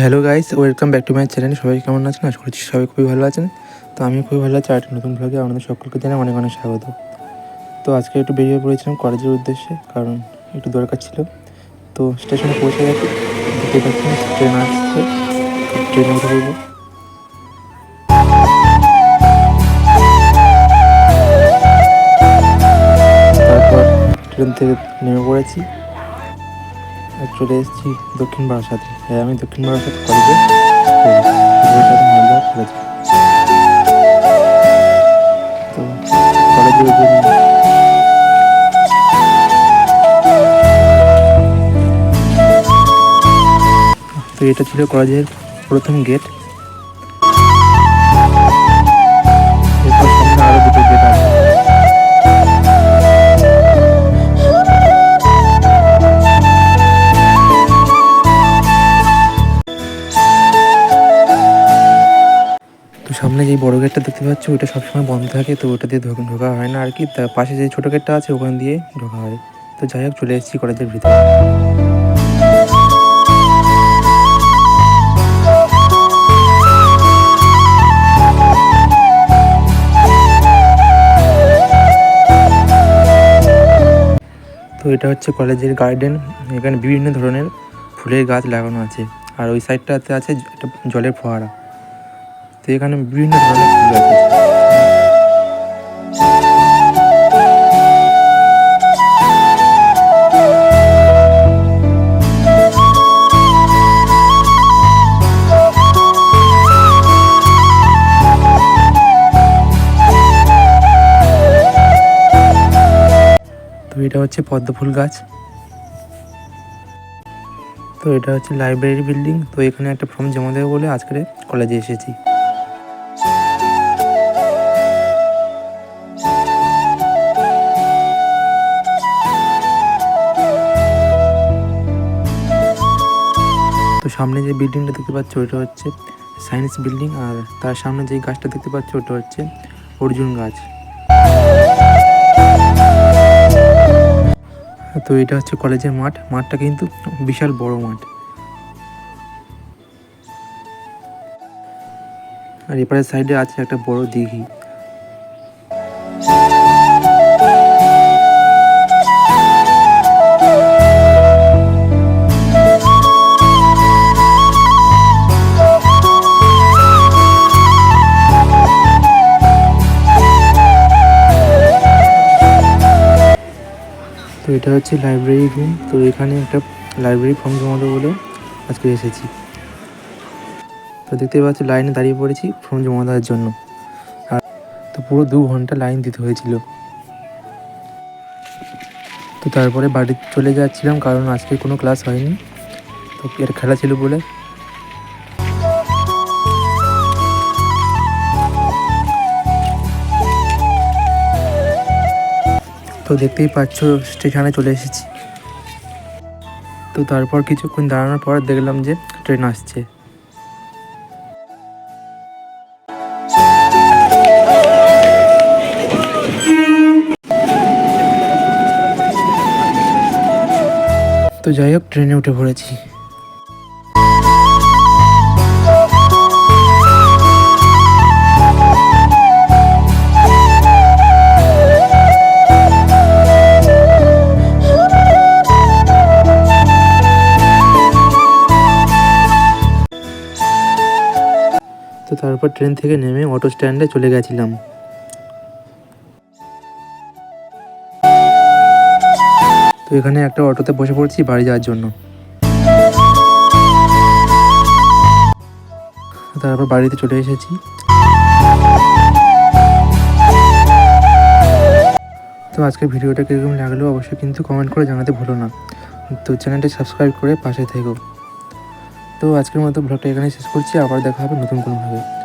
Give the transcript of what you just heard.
Hello guys welcome back to my channel সবাই কেমন আছেন? আশা করছি সবাই খুবই ভালো আছেন। তো আমি খুবই ভালো আছি। আর একটা নতুন ব্লগে আপনাদের সকলকে জানাই অনেক অনেক স্বাগত। তো আজকে একটু বেরিয়ে পড়েছিলাম কলেজের উদ্দেশ্যে, কারণ একটু দরকার ছিল। তো স্টেশনে পৌঁছে গেছি। ট্রেন আসছে। ট্রেনে উঠে পড়ব। তারপর ট্রেন থেকে নেমে পড়েছি। চলে এসেছি দক্ষিণ বারাসাতে। হ্যাঁ আমি দক্ষিণ বারাসাত কলেজে কলেজে তো জন্য তো এটা ছিল কলেজের প্রথম গেট সামনে যে বড় গেটটা দেখতে পাচ্ছ ওটা সবসময় বন্ধ থাকে, তো ওটা দিয়ে ঢোকা হয় না আর কি। তার পাশে যে ছোটো গেটটা আছে, ওখান দিয়ে ঢোকা হয়। তো যাই হোক, চলে এসেছি কলেজের ভিতরে। তো এটা হচ্ছে কলেজের গার্ডেন এখানে বিভিন্ন ধরনের ফুলের গাছ লাগানো আছে। আর ওই সাইডটাতে আছে একটা জলের ফোয়ারা। তো এখানে বিভিন্ন ধরনের ফুল আছে। তো এটা হচ্ছে পদ্ম ফুল গাছ। তো এটা হচ্ছে লাইব্রেরি বিল্ডিং। তো এখানে একটা ফর্ম জমা দেবো বলে আজকে কলেজে এসেছি। সামনে যে বিল্ডিংটা দেখতে পাচ্ছ ওটা হচ্ছে সায়েন্স বিল্ডিং, আর তার সামনে যে গাছটা দেখতে পাচ্ছ, ওটা হচ্ছে অর্জুন গাছ। তো এটা হচ্ছে কলেজের মাঠ। মাঠটা কিন্তু বিশাল বড় মাঠ। আর এপারের সাইডে আছে একটা বড় দিঘি। তো এটা হচ্ছে লাইব্রেরি রুম তো এখানে একটা লাইব্রেরি ফর্ম জমা দেবো বলে আজকে এসেছি। তো দেখতে পাচ্ছি লাইনে দাঁড়িয়ে পড়েছি ফর্ম জমা দেওয়ার জন্য। আর তো পুরো দু ঘণ্টা লাইন দিতে হয়েছিল। তো তারপরে বাড়ি চলে যাচ্ছিলাম, কারণ আজকে কোনো ক্লাস হয়নি। তো এর খেলা ছিল বলে দেখতেই পাচ্ছ, স্টেশনে চলে এসেছি। তো তারপর কিছুক্ষণ দাঁড়ানোর পর দেখলাম যে ট্রেন আসছে। তো যাই হোক, ট্রেনে উঠে পড়েছি। তো তারপর ট্রেন থেকে নেমে অটো স্ট্যান্ডে চলে গেছিলাম। তো এখানে একটা অটোতে বসে পড়ছি বাড়ি যাওয়ার জন্য। তারপর বাড়িতে চলে এসেছি। তো আজকের ভিডিওটা কীরকম লাগল অবশ্যই কিন্তু কমেন্ট করে জানাতে ভুলো না। তো চ্যানেলটি সাবস্ক্রাইব করে পাশে থেকো। তো আজকের মতো ভ্লগটা এখানে শেষ করছি আবার দেখা হবে নতুন কোনোভাবে